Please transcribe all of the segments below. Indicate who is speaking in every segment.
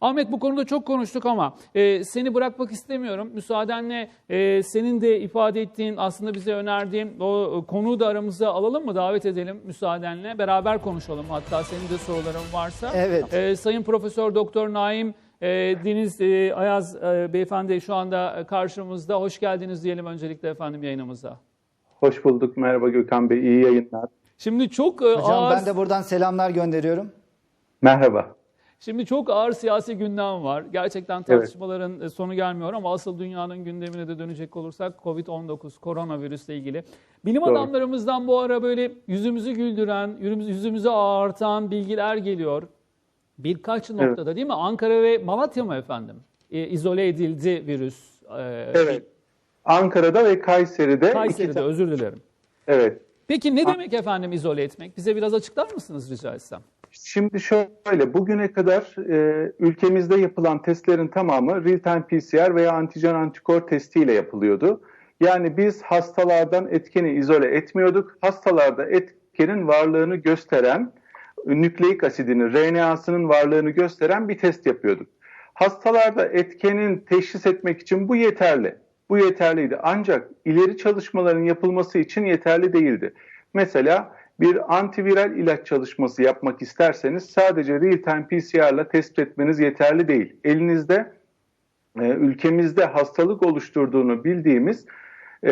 Speaker 1: Ahmet bu konuda çok konuştuk ama e, seni bırakmak istemiyorum. Müsaadenle e, senin de ifade ettiğin aslında bize önerdiğin o konuyu da aramıza alalım mı? Davet edelim müsaadenle. Beraber konuşalım hatta senin de soruların varsa.
Speaker 2: Evet.
Speaker 1: E, Sayın Profesör Doktor Naim e, Deniz e, Ayaz e, beyefendi şu anda karşımızda. Hoş geldiniz diyelim öncelikle efendim yayınımıza.
Speaker 3: Hoş bulduk. Merhaba Gökhan Bey. İyi yayınlar.
Speaker 1: Şimdi çok e,
Speaker 2: Hocam
Speaker 1: ağır...
Speaker 2: ben de buradan selamlar gönderiyorum.
Speaker 3: Merhaba.
Speaker 1: Şimdi çok ağır siyasi gündem var. Gerçekten tartışmaların e, sonu gelmiyor ama asıl dünyanın gündemine de dönecek olursak Covid-19, koronavirüsle ilgili. Bilim
Speaker 3: Doğru.
Speaker 1: adamlarımızdan bu ara böyle yüzümüzü güldüren, yüzümüzü, ağartan bilgiler geliyor. Birkaç noktada değil mi? Ankara ve Malatya mı efendim? E, izole edildi virüs. E,
Speaker 3: Evet. Ankara'da ve Kayseri'de.
Speaker 1: Kayseri'de özür dilerim.
Speaker 3: Evet.
Speaker 1: Peki ne demek efendim izole etmek? Bize biraz açıklar mısınız rica etsem?
Speaker 3: Şimdi şöyle, bugüne kadar e, ülkemizde yapılan testlerin tamamı real-time PCR veya antijen antikor testiyle yapılıyordu. Yani biz hastalardan etkeni izole etmiyorduk. Hastalarda etkenin varlığını gösteren, nükleik asidinin, RNA'sının varlığını gösteren bir test yapıyorduk. Hastalarda etkenin teşhis etmek için bu yeterli. Bu yeterliydi. Ancak ileri çalışmaların yapılması için yeterli değildi. Mesela bir antiviral ilaç çalışması yapmak isterseniz sadece real-time PCR ile tespit etmeniz yeterli değil. Elinizde e, ülkemizde hastalık oluşturduğunu bildiğimiz e,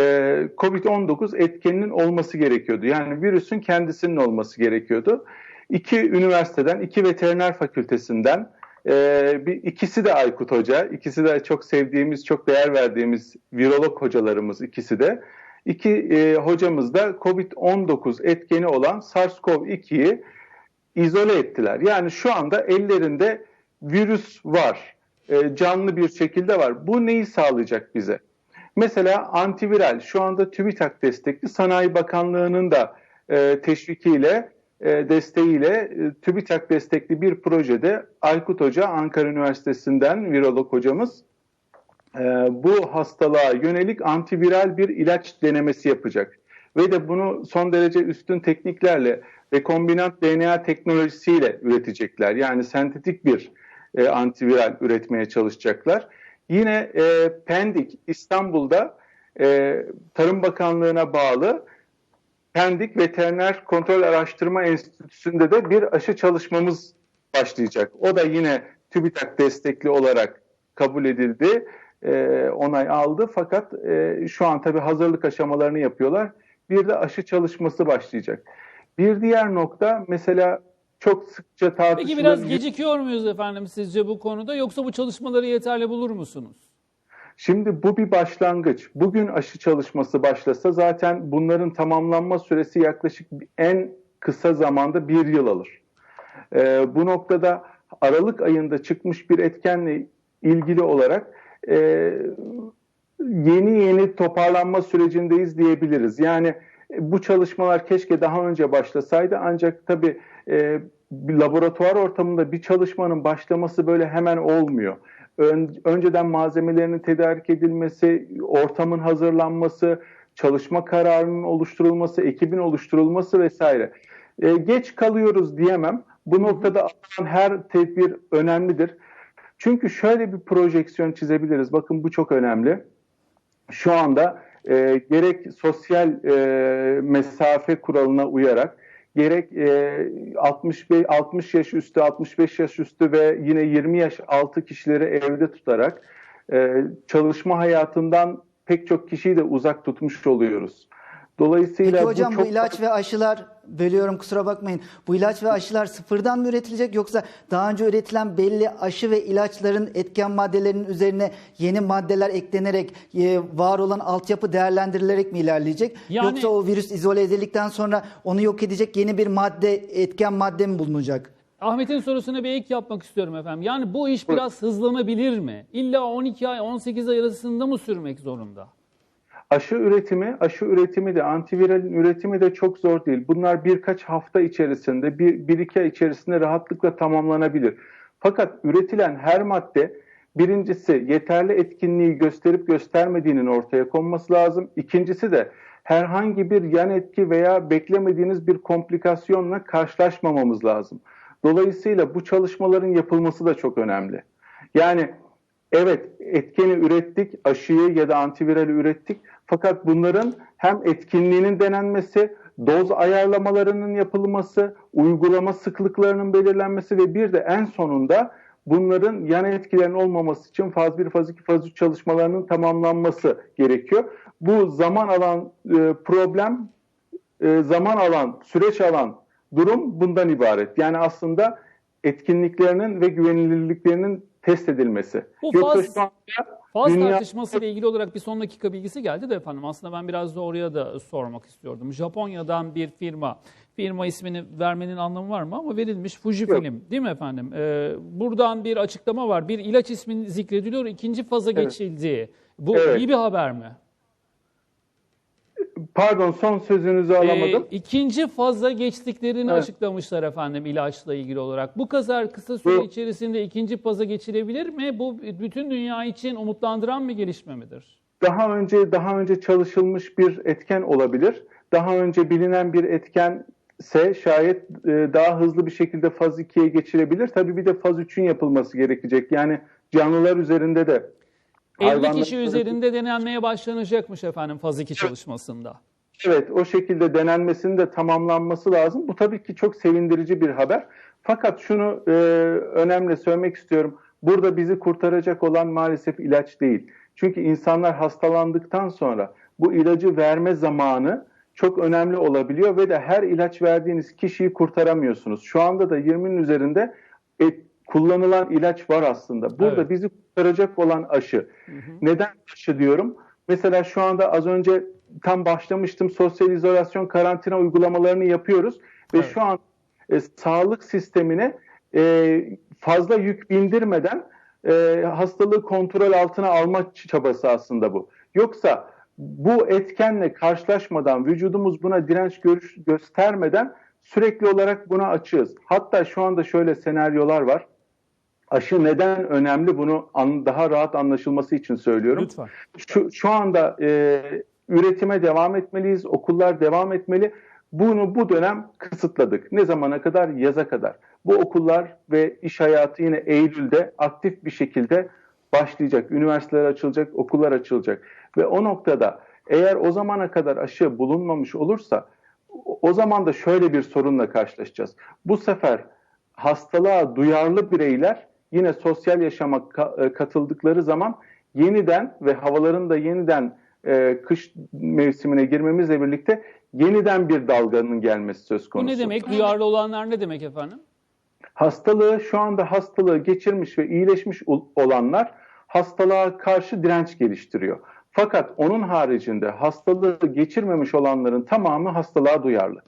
Speaker 3: COVID-19 etkeninin olması gerekiyordu. Yani virüsün kendisinin olması gerekiyordu. İki üniversiteden, iki veteriner fakültesinden, e, bir, ikisi de Aykut Hoca, ikisi de çok sevdiğimiz, çok değer verdiğimiz virolog hocalarımız ikisi de. İki e, hocamız da COVID-19 etkeni olan SARS-CoV-2'yi izole ettiler. Yani şu anda ellerinde virüs var, e, canlı bir şekilde var. Bu neyi sağlayacak bize? Mesela antiviral şu anda TÜBİTAK destekli Sanayi Bakanlığı'nın da e, teşvikiyle, e, desteğiyle e, TÜBİTAK destekli bir projede Aykut Hoca Ankara Üniversitesi'nden virolog hocamız e, bu hastalığa yönelik antiviral bir ilaç denemesi yapacak. Ve de bunu son derece üstün tekniklerle rekombinant DNA teknolojisiyle üretecekler. Yani sentetik bir e, antiviral üretmeye çalışacaklar. Yine e, Pendik İstanbul'da e, Tarım Bakanlığı'na bağlı Pendik Veteriner Kontrol Araştırma Enstitüsü'nde de bir aşı çalışmamız başlayacak. O da yine TÜBİTAK destekli olarak kabul edildi, e, onay aldı. Fakat e, şu an tabii hazırlık aşamalarını yapıyorlar. Bir de aşı çalışması başlayacak. Bir diğer nokta mesela çok sıkça tartışılan...
Speaker 1: Peki biraz gecikiyor muyuz efendim sizce bu konuda yoksa bu çalışmaları yeterli bulur musunuz?
Speaker 3: Şimdi bu bir başlangıç. Bugün aşı çalışması başlasa zaten bunların tamamlanma süresi yaklaşık en kısa zamanda bir yıl alır. Ee, bu noktada Aralık ayında çıkmış bir etkenle ilgili olarak e, yeni yeni toparlanma sürecindeyiz diyebiliriz. Yani bu çalışmalar keşke daha önce başlasaydı ancak tabii e, bir laboratuvar ortamında bir çalışmanın başlaması böyle hemen olmuyor. Ön, önceden malzemelerinin tedarik edilmesi, ortamın hazırlanması, çalışma kararının oluşturulması, ekibin oluşturulması vesaire. E, geç kalıyoruz diyemem. Bu noktada alınan her tedbir önemlidir. Çünkü şöyle bir projeksiyon çizebiliriz. Bakın bu çok önemli. Şu anda e, gerek sosyal e, mesafe kuralına uyarak gerek e, 65 60 yaş üstü, 65 yaş üstü ve yine 20 yaş altı kişileri evde tutarak e, çalışma hayatından pek çok kişiyi de uzak tutmuş oluyoruz. Dolayısıyla
Speaker 2: Peki hocam
Speaker 3: bu
Speaker 2: bu,
Speaker 3: çok
Speaker 2: ilaç ve aşılar bölüyorum kusura bakmayın. Bu ilaç ve aşılar sıfırdan mı üretilecek yoksa daha önce üretilen belli aşı ve ilaçların etken maddelerinin üzerine yeni maddeler eklenerek e, var olan altyapı değerlendirilerek mi ilerleyecek?
Speaker 1: Yani-
Speaker 2: Yoksa o virüs izole edildikten sonra onu yok edecek yeni bir madde etken madde mi bulunacak?
Speaker 1: Ahmet'in sorusuna bir ek yapmak istiyorum efendim. Yani bu iş biraz hızlanabilir mi? İlla 12 ay, 18 ay arasında mı sürmek zorunda?
Speaker 3: Aşı üretimi, aşı üretimi de antiviralin üretimi de çok zor değil. Bunlar birkaç hafta içerisinde, bir, bir iki ay içerisinde rahatlıkla tamamlanabilir. Fakat üretilen her madde birincisi yeterli etkinliği gösterip göstermediğinin ortaya konması lazım. İkincisi de herhangi bir yan etki veya beklemediğiniz bir komplikasyonla karşılaşmamamız lazım. Dolayısıyla bu çalışmaların yapılması da çok önemli. Yani evet etkeni ürettik, aşıyı ya da antivirali ürettik. Fakat bunların hem etkinliğinin denenmesi, doz ayarlamalarının yapılması, uygulama sıklıklarının belirlenmesi ve bir de en sonunda bunların yan etkilerin olmaması için faz 1, faz 2, faz 3 çalışmalarının tamamlanması gerekiyor. Bu zaman alan e, problem, e, zaman alan, süreç alan durum bundan ibaret. Yani aslında etkinliklerinin ve güvenilirliklerinin test edilmesi.
Speaker 1: Bu
Speaker 3: Yoksa
Speaker 1: faz-
Speaker 3: şu anda
Speaker 1: Faz
Speaker 3: Dünya-
Speaker 1: tartışması ile ilgili olarak bir son dakika bilgisi geldi de efendim. Aslında ben biraz da oraya da sormak istiyordum. Japonya'dan bir firma, firma ismini vermenin anlamı var mı ama verilmiş Fujifilm değil mi efendim? Ee, buradan bir açıklama var. Bir ilaç ismi zikrediliyor, ikinci faza
Speaker 3: Evet.
Speaker 1: geçildiği. Bu
Speaker 3: Evet.
Speaker 1: iyi bir haber mi?
Speaker 3: Pardon son sözünüzü alamadım.
Speaker 1: Ee, ikinci faza geçtiklerini
Speaker 3: Evet.
Speaker 1: açıklamışlar efendim ilaçla ilgili olarak. Bu kadar kısa süre
Speaker 3: Bu-
Speaker 1: içerisinde ikinci faza geçilebilir mi? Bu bütün dünya için umutlandıran bir gelişme midir?
Speaker 3: daha önce daha önce çalışılmış bir etken olabilir. Daha önce bilinen bir etkense şayet e, daha hızlı bir şekilde faz 2'ye geçilebilir. Tabii bir de faz 3'ün yapılması gerekecek. Yani canlılar üzerinde de
Speaker 1: 50
Speaker 3: hayvanlar
Speaker 1: kişi üzerinde denenmeye başlanacakmış efendim faz 2 çalışmasında.
Speaker 3: Evet, o şekilde denenmesinin de tamamlanması lazım. Bu tabii ki çok sevindirici bir haber. Fakat şunu e, önemli söylemek istiyorum. Burada bizi kurtaracak olan maalesef ilaç değil. Çünkü insanlar hastalandıktan sonra bu ilacı verme zamanı çok önemli olabiliyor ve de her ilaç verdiğiniz kişiyi kurtaramıyorsunuz. Şu anda da 20'nin üzerinde e, kullanılan ilaç var aslında. Burada
Speaker 1: Evet.
Speaker 3: bizi kurtaracak olan aşı. Neden aşı diyorum? Mesela şu anda az önce tam başlamıştım sosyal izolasyon karantina uygulamalarını yapıyoruz ve
Speaker 1: Evet.
Speaker 3: şu an e, sağlık sistemine e, fazla yük bindirmeden e, hastalığı kontrol altına alma çabası aslında bu. Yoksa bu etkenle karşılaşmadan vücudumuz buna direnç görüş, göstermeden sürekli olarak buna açığız. Hatta şu anda şöyle senaryolar var. Aşı neden önemli bunu an, daha rahat anlaşılması için söylüyorum
Speaker 1: Lütfen.
Speaker 3: şu, şu anda e, üretime devam etmeliyiz, okullar devam etmeli. Bunu bu dönem kısıtladık. Ne zamana kadar? Yaza kadar. Bu okullar ve iş hayatı yine Eylül'de aktif bir şekilde başlayacak. Üniversiteler açılacak, okullar açılacak. Ve o noktada eğer o zamana kadar aşı bulunmamış olursa o- zaman da şöyle bir sorunla karşılaşacağız. Bu sefer hastalığa duyarlı bireyler yine sosyal yaşama e, katıldıkları zaman yeniden ve havaların da yeniden e, kış mevsimine girmemizle birlikte yeniden bir dalganın gelmesi söz
Speaker 1: Bu
Speaker 3: konusu.
Speaker 1: ne demek? Duyarlı olanlar ne demek efendim?
Speaker 3: Hastalığı şu anda hastalığı geçirmiş ve iyileşmiş ol- olanlar hastalığa karşı direnç geliştiriyor. Fakat onun haricinde hastalığı geçirmemiş olanların tamamı hastalığa duyarlı.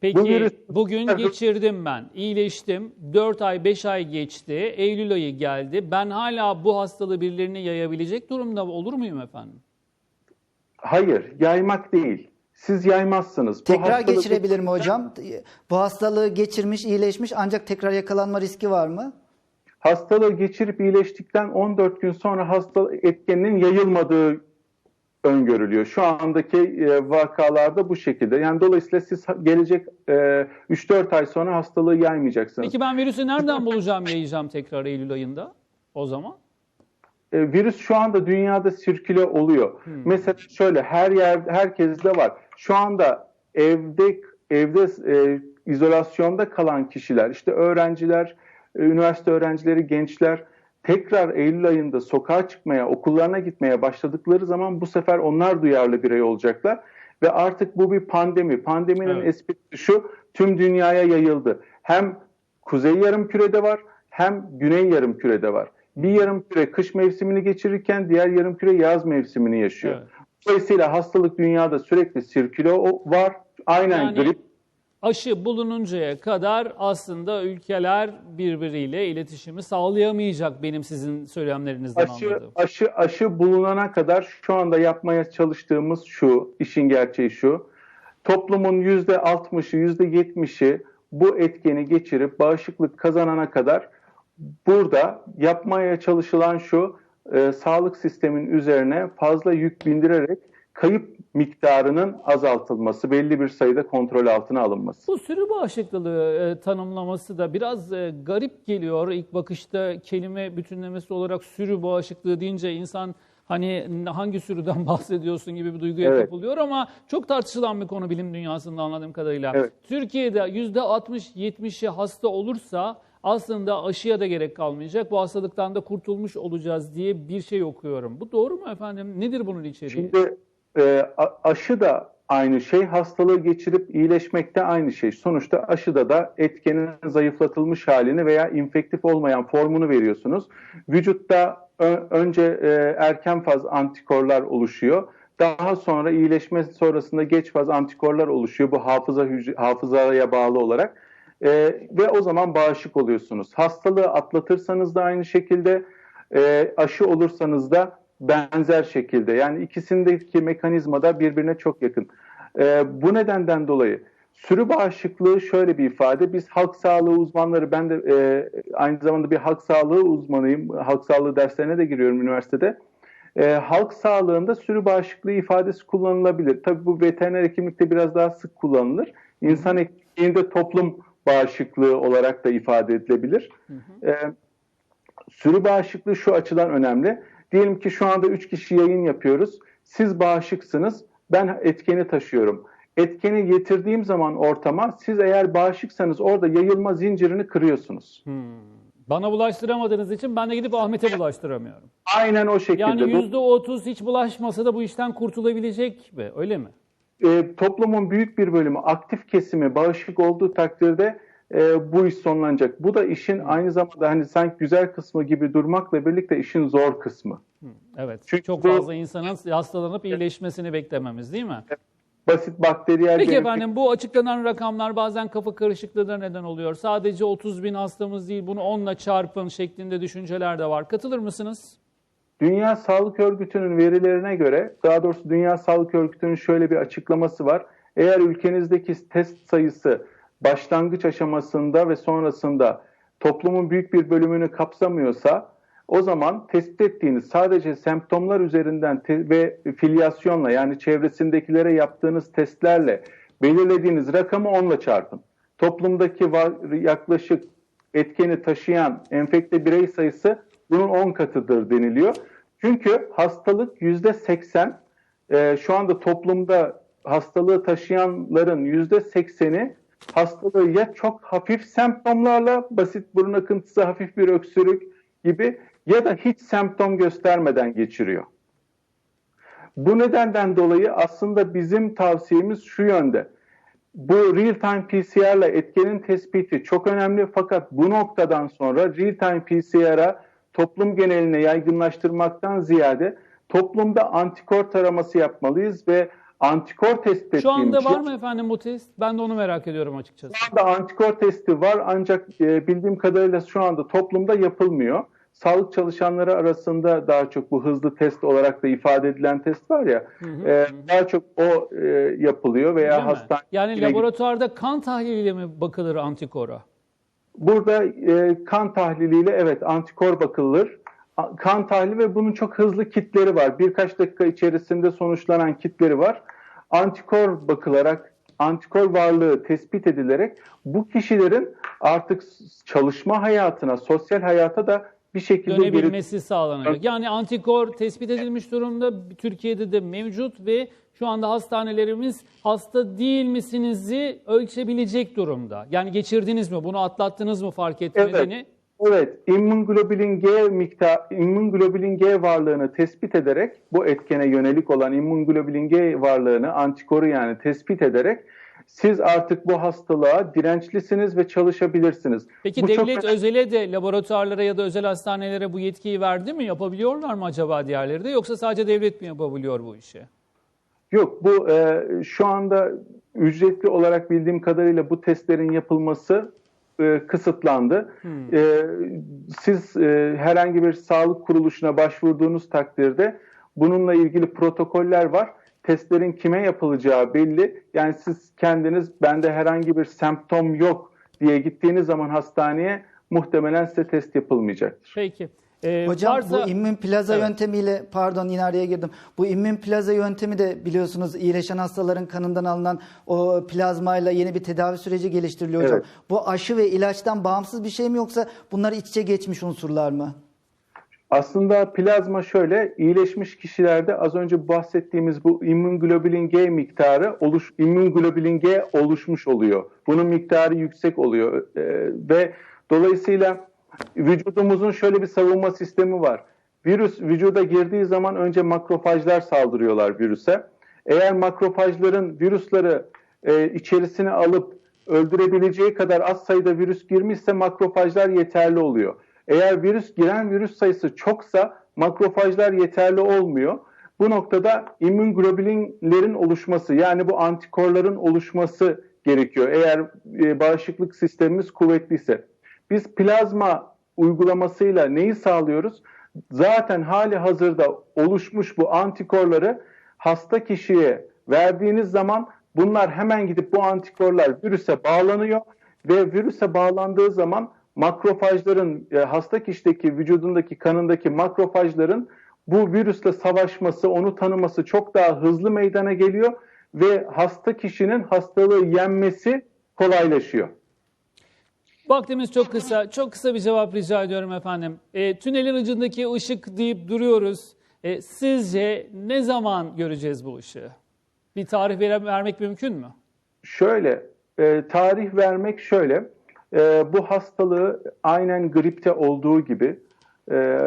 Speaker 1: Peki
Speaker 3: Bu virüs-
Speaker 1: bugün geçirdim ben, iyileştim, 4 ay 5 ay geçti, Eylül ayı geldi. Ben hala bu hastalığı birilerine yayabilecek durumda olur muyum efendim?
Speaker 3: Hayır, yaymak değil. Siz yaymazsınız. Bu
Speaker 2: Tekrar
Speaker 3: hastalık-
Speaker 2: geçirebilir mi hocam? Bu hastalığı geçirmiş, iyileşmiş ancak tekrar yakalanma riski var mı?
Speaker 3: Hastalığı geçirip iyileştikten 14 gün sonra hasta etkeninin yayılmadığı öngörülüyor. Şu andaki e, vakalarda bu şekilde. Yani dolayısıyla siz gelecek e, 3-4 ay sonra hastalığı yaymayacaksınız.
Speaker 1: Peki ben virüsü nereden bulacağım, yayacağım tekrar Eylül ayında o zaman?
Speaker 3: E, virüs şu anda dünyada sirküle oluyor. Mesela şöyle her yer herkeste var. Şu anda evde evde e, izolasyonda kalan kişiler, işte öğrenciler, e, üniversite öğrencileri, gençler tekrar Eylül ayında sokağa çıkmaya, okullarına gitmeye başladıkları zaman bu sefer onlar duyarlı birey olacaklar ve artık bu bir pandemi. Pandeminin
Speaker 1: Evet.
Speaker 3: esprisi şu, tüm dünyaya yayıldı. Hem kuzey yarımkürede var, hem güney yarımkürede var. Bir yarımküre kış mevsimini geçirirken diğer yarımküre yaz mevsimini yaşıyor.
Speaker 1: Evet.
Speaker 3: Dolayısıyla hastalık dünyada sürekli sirküle var. Aynen
Speaker 1: Yani
Speaker 3: grip
Speaker 1: aşı bulununcaya kadar aslında ülkeler birbiriyle iletişimi sağlayamayacak benim sizin söylemlerinizden
Speaker 3: aşı,
Speaker 1: anladığım.
Speaker 3: aşı, aşı bulunana kadar şu anda yapmaya çalıştığımız şu, işin gerçeği şu. Toplumun yüzde 60'ı, yüzde 70'i bu etkeni geçirip bağışıklık kazanana kadar burada yapmaya çalışılan şu, e, sağlık sistemin üzerine fazla yük bindirerek kayıp miktarının azaltılması, belli bir sayıda kontrol altına alınması.
Speaker 1: Bu sürü bağışıklığı e, tanımlaması da biraz e, garip geliyor. İlk bakışta kelime bütünlemesi olarak sürü bağışıklığı deyince insan hani hangi sürüden bahsediyorsun gibi bir duyguya
Speaker 3: Evet.
Speaker 1: kapılıyor ama çok tartışılan bir konu bilim dünyasında anladığım kadarıyla.
Speaker 3: Evet.
Speaker 1: Türkiye'de %60-70'i hasta olursa aslında aşıya da gerek kalmayacak. Bu hastalıktan da kurtulmuş olacağız diye bir şey okuyorum. Bu doğru mu efendim? Nedir bunun içeriği?
Speaker 3: Şimdi e, aşı da aynı şey, hastalığı geçirip iyileşmek de aynı şey. Sonuçta aşıda da etkenin zayıflatılmış halini veya infektif olmayan formunu veriyorsunuz. Vücutta önce e, erken faz antikorlar oluşuyor. Daha sonra iyileşme sonrasında geç faz antikorlar oluşuyor. Bu hafıza hücre, hafızaya bağlı olarak. E, ve o zaman bağışık oluyorsunuz. Hastalığı atlatırsanız da aynı şekilde e, aşı olursanız da benzer şekilde. Yani ikisindeki mekanizma da birbirine çok yakın. E, bu nedenden dolayı sürü bağışıklığı şöyle bir ifade. Biz halk sağlığı uzmanları, ben de e, aynı zamanda bir halk sağlığı uzmanıyım. Halk sağlığı derslerine de giriyorum üniversitede. E, halk sağlığında sürü bağışıklığı ifadesi kullanılabilir. Tabii bu veteriner hekimlikte biraz daha sık kullanılır. İnsan hekimliğinde toplum bağışıklığı olarak da ifade edilebilir. E, sürü bağışıklığı şu açıdan önemli. Diyelim ki şu anda 3 kişi yayın yapıyoruz. Siz bağışıksınız, ben etkeni taşıyorum. Etkeni getirdiğim zaman ortama siz eğer bağışıksanız orada yayılma zincirini kırıyorsunuz.
Speaker 1: Hmm. Bana bulaştıramadığınız için ben de gidip Ahmet'e bulaştıramıyorum.
Speaker 3: Aynen o şekilde.
Speaker 1: Yani
Speaker 3: Bu-
Speaker 1: yüzde otuz hiç bulaşmasa da bu işten kurtulabilecek mi? Öyle mi?
Speaker 3: E, toplumun büyük bir bölümü aktif kesimi bağışık olduğu takdirde e, bu iş sonlanacak. Bu da işin aynı zamanda hani sanki güzel kısmı gibi durmakla birlikte işin zor kısmı.
Speaker 1: Evet.
Speaker 3: Çünkü
Speaker 1: Çok
Speaker 3: bu-
Speaker 1: fazla insanın hastalanıp iyileşmesini beklememiz değil mi?
Speaker 3: Basit bakteriyel
Speaker 1: Peki
Speaker 3: genetik-
Speaker 1: efendim bu açıklanan rakamlar bazen kafa karışıklığına neden oluyor. Sadece 30 bin hastamız değil bunu 10'la çarpın şeklinde düşünceler de var. Katılır mısınız?
Speaker 3: Dünya Sağlık Örgütü'nün verilerine göre, daha doğrusu Dünya Sağlık Örgütü'nün şöyle bir açıklaması var. Eğer ülkenizdeki test sayısı başlangıç aşamasında ve sonrasında toplumun büyük bir bölümünü kapsamıyorsa, o zaman tespit ettiğiniz sadece semptomlar üzerinden ve filyasyonla yani çevresindekilere yaptığınız testlerle belirlediğiniz rakamı 10'la çarpın. Toplumdaki yaklaşık etkeni taşıyan enfekte birey sayısı bunun 10 katıdır deniliyor. Çünkü hastalık %80 e, şu anda toplumda hastalığı taşıyanların %80'i hastalığı ya çok hafif semptomlarla basit burun akıntısı, hafif bir öksürük gibi ya da hiç semptom göstermeden geçiriyor. Bu nedenden dolayı aslında bizim tavsiyemiz şu yönde. Bu real-time PCR ile etkenin tespiti çok önemli fakat bu noktadan sonra real-time PCR'a toplum geneline yaygınlaştırmaktan ziyade toplumda antikor taraması yapmalıyız ve antikor test ettiğimiz
Speaker 1: Şu anda
Speaker 3: şey-
Speaker 1: var mı efendim bu test? Ben de onu merak ediyorum açıkçası.
Speaker 3: şu anda antikor testi var ancak e, bildiğim kadarıyla şu anda toplumda yapılmıyor. Sağlık çalışanları arasında daha çok bu hızlı test olarak da ifade edilen test var ya, e, daha çok o e, yapılıyor veya
Speaker 1: Değil mi?
Speaker 3: hastane.
Speaker 1: Yani laboratuvarda kan tahliliyle mi bakılır antikora?
Speaker 3: Burada e, kan tahliliyle evet antikor bakılır. Kan tahlili ve bunun çok hızlı kitleri var. Birkaç dakika içerisinde sonuçlanan kitleri var. Antikor bakılarak, antikor varlığı tespit edilerek bu kişilerin artık çalışma hayatına, sosyal hayata da bir şekilde geri
Speaker 1: dönebilmesi sağlanacak. Yani antikor tespit edilmiş durumda Türkiye'de de mevcut ve şu anda hastanelerimiz hasta değil misinizi ölçebilecek durumda. Yani geçirdiniz mi, bunu atlattınız mı fark etmediğini?
Speaker 3: Evet, immunoglobulin G miktar immunoglobulin G varlığını tespit ederek bu etkene yönelik olan immunoglobulin G varlığını antikoru yani tespit ederek siz artık bu hastalığa dirençlisiniz ve çalışabilirsiniz.
Speaker 1: Peki
Speaker 3: bu çok
Speaker 1: devlet
Speaker 3: önemli.
Speaker 1: özele de laboratuvarlara ya da özel hastanelere bu yetkiyi verdi mi? Yapabiliyorlar mı acaba diğerleri de yoksa sadece devlet mi yapabiliyor bu işi?
Speaker 3: Yok bu e, şu anda ücretli olarak bildiğim kadarıyla bu testlerin yapılması e, kısıtlandı. E, siz e, herhangi bir sağlık kuruluşuna başvurduğunuz takdirde bununla ilgili protokoller var. Testlerin kime yapılacağı belli. Yani siz kendiniz bende herhangi bir semptom yok diye gittiğiniz zaman hastaneye muhtemelen size test yapılmayacaktır.
Speaker 1: Peki. E,
Speaker 2: Hocam
Speaker 1: varsa-
Speaker 2: bu immün plaza
Speaker 1: Evet.
Speaker 2: yöntemiyle pardon yine araya girdim. Bu immün plaza yöntemi de biliyorsunuz iyileşen hastaların kanından alınan o plazmayla yeni bir tedavi süreci geliştiriliyor hocam.
Speaker 3: Evet.
Speaker 2: Bu aşı ve ilaçtan bağımsız bir şey mi yoksa bunlar iç içe geçmiş unsurlar mı?
Speaker 3: Aslında plazma şöyle, iyileşmiş kişilerde az önce bahsettiğimiz bu immünoglobulin G miktarı oluş, immünoglobulin G oluşmuş oluyor. Bunun miktarı yüksek oluyor Ee, ve dolayısıyla vücudumuzun şöyle bir savunma sistemi var. Virüs vücuda girdiği zaman önce makrofajlar saldırıyorlar virüse. Eğer makrofajların virüsleri e, içerisine alıp öldürebileceği kadar az sayıda virüs girmişse makrofajlar yeterli oluyor. Eğer virüs giren virüs sayısı çoksa makrofajlar yeterli olmuyor. Bu noktada immünglobulinlerin oluşması yani bu antikorların oluşması gerekiyor. Eğer e, bağışıklık sistemimiz kuvvetliyse. Biz plazma uygulamasıyla neyi sağlıyoruz? Zaten hali hazırda oluşmuş bu antikorları hasta kişiye verdiğiniz zaman bunlar hemen gidip bu antikorlar virüse bağlanıyor ve virüse bağlandığı zaman makrofajların e, hasta kişideki vücudundaki kanındaki makrofajların bu virüsle savaşması, onu tanıması çok daha hızlı meydana geliyor ve hasta kişinin hastalığı yenmesi kolaylaşıyor.
Speaker 1: Vaktimiz çok kısa. Çok kısa bir cevap rica ediyorum efendim. E, tünelin ucundaki ışık deyip duruyoruz. E, sizce ne zaman göreceğiz bu ışığı? Bir tarih vermek mümkün mü?
Speaker 3: Şöyle, e, tarih vermek şöyle, e, bu hastalığı aynen gripte olduğu gibi, e,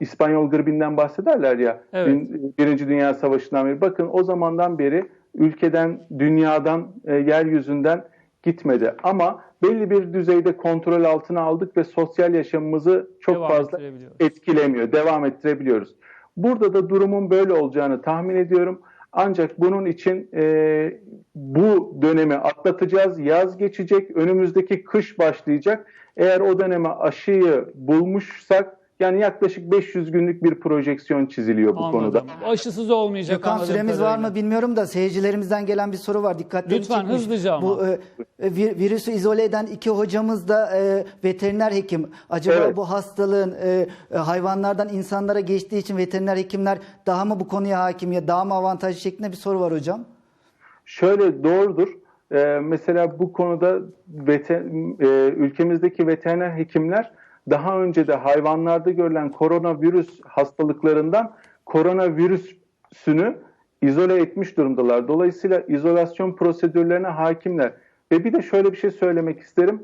Speaker 3: İspanyol gribinden bahsederler ya,
Speaker 1: Evet.
Speaker 3: bin- Birinci Dünya Savaşı'ndan beri. Bakın o zamandan beri ülkeden, dünyadan, e, yeryüzünden gitmedi. Ama belli bir düzeyde kontrol altına aldık ve sosyal yaşamımızı çok
Speaker 1: Devam
Speaker 3: fazla etkilemiyor, devam ettirebiliyoruz. Burada da durumun böyle olacağını tahmin ediyorum. Ancak bunun için e, bu dönemi atlatacağız. Yaz geçecek, önümüzdeki kış başlayacak. Eğer o döneme aşıyı bulmuşsak, yani yaklaşık 500 günlük bir projeksiyon çiziliyor bu konuda.
Speaker 1: Anladım. Aşısız olmayacak
Speaker 2: Gökhan
Speaker 1: anladığım
Speaker 2: süremiz var
Speaker 1: kadarıyla.
Speaker 2: mı bilmiyorum da seyircilerimizden gelen bir soru var. Dikkatlerini
Speaker 1: Lütfen,
Speaker 2: çekmiş.
Speaker 1: hızlıca ama.
Speaker 2: Bu e, e, vir- virüsü izole eden iki hocamız da e, veteriner hekim. Acaba
Speaker 3: Evet.
Speaker 2: bu hastalığın e, e, hayvanlardan insanlara geçtiği için veteriner hekimler daha mı bu konuya hakim ya daha mı avantajlı şeklinde bir soru var hocam.
Speaker 3: Şöyle doğrudur. Ee, mesela bu konuda vete, e, ülkemizdeki veteriner hekimler daha önce de hayvanlarda görülen koronavirüs hastalıklarından koronavirüsünü izole etmiş durumdalar. Dolayısıyla izolasyon prosedürlerine hakimler. Ve bir de şöyle bir şey söylemek isterim.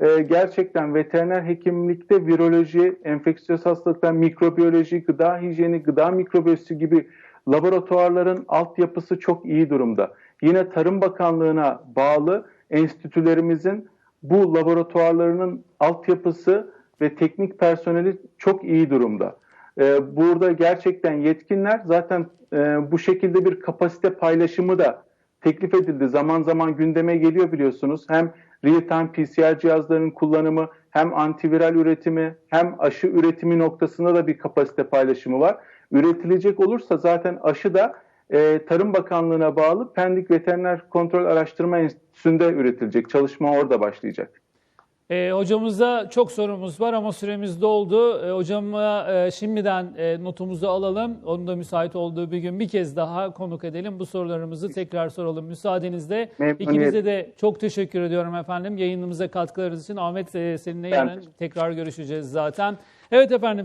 Speaker 3: Ee, gerçekten veteriner hekimlikte viroloji, enfeksiyöz hastalıklar, mikrobiyoloji, gıda hijyeni, gıda mikrobiyolojisi gibi laboratuvarların altyapısı çok iyi durumda. Yine Tarım Bakanlığı'na bağlı enstitülerimizin bu laboratuvarlarının altyapısı ve teknik personeli çok iyi durumda. Ee, burada gerçekten yetkinler zaten e, bu şekilde bir kapasite paylaşımı da teklif edildi. Zaman zaman gündeme geliyor biliyorsunuz. Hem real-time PCR cihazlarının kullanımı, hem antiviral üretimi, hem aşı üretimi noktasında da bir kapasite paylaşımı var. Üretilecek olursa zaten aşı da e, Tarım Bakanlığı'na bağlı Pendik Veteriner Kontrol Araştırma Enstitüsü'nde üretilecek. Çalışma orada başlayacak.
Speaker 1: E, hocamıza çok sorumuz var ama süremiz doldu. E, hocama e, şimdiden e, notumuzu alalım. Onun da müsait olduğu bir gün bir kez daha konuk edelim. Bu sorularımızı tekrar soralım müsaadenizle. İkinize de çok teşekkür ediyorum efendim. Yayınımıza katkılarınız için Ahmet e, seninle yarın tekrar görüşeceğiz zaten. Evet efendim